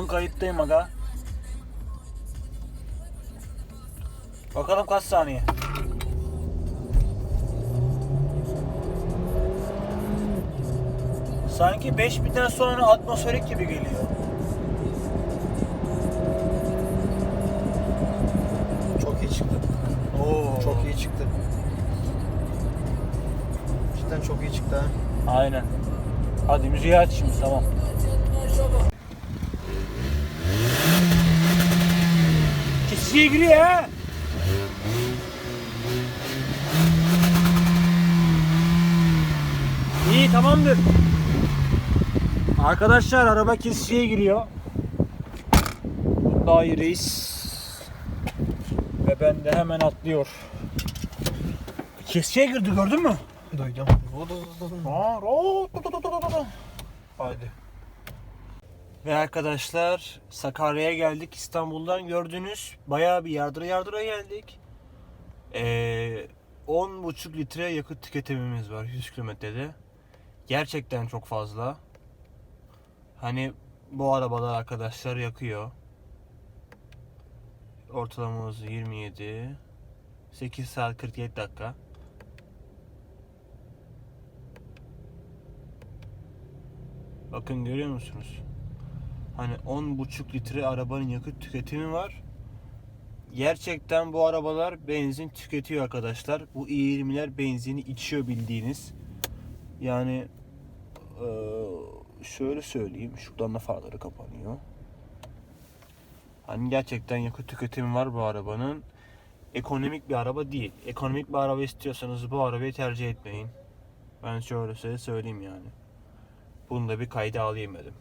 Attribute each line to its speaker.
Speaker 1: kayıttayım aga. Bakalım kaç saniye. Sanki 5000'den sonra atmosferik gibi geliyor.
Speaker 2: Çok iyi çıktı.
Speaker 1: Oo.
Speaker 2: Çok iyi çıktı. Cidden çok iyi çıktı ha.
Speaker 1: Aynen. Hadi müziği aç şimdi tamam. Kesiye giriyor ha. İyi tamamdır. Arkadaşlar araba kesiciye giriyor. İyi reis. Ve ben de hemen atlıyor. Kesiciye girdi gördün mü?
Speaker 2: Duydum.
Speaker 1: Haydi. Ve arkadaşlar Sakarya'ya geldik İstanbul'dan gördünüz. Bayağı bir yardıra yardıra geldik. Ee, 10,5 litre yakıt tüketimimiz var 100 kilometrede. Gerçekten çok fazla. Hani bu arabalar arkadaşlar yakıyor. Ortalamamız 27. 8 saat 47 dakika. Bakın görüyor musunuz? Hani 10,5 litre arabanın yakıt tüketimi var. Gerçekten bu arabalar benzin tüketiyor arkadaşlar. Bu i20'ler benzini içiyor bildiğiniz. Yani eee, şöyle söyleyeyim. Şuradan da farları kapanıyor. Hani gerçekten yakıt tüketimi var bu arabanın. Ekonomik bir araba değil. Ekonomik bir araba istiyorsanız bu arabayı tercih etmeyin. Ben şöyle söyleyeyim yani. Bunu da bir kayda alayım dedim.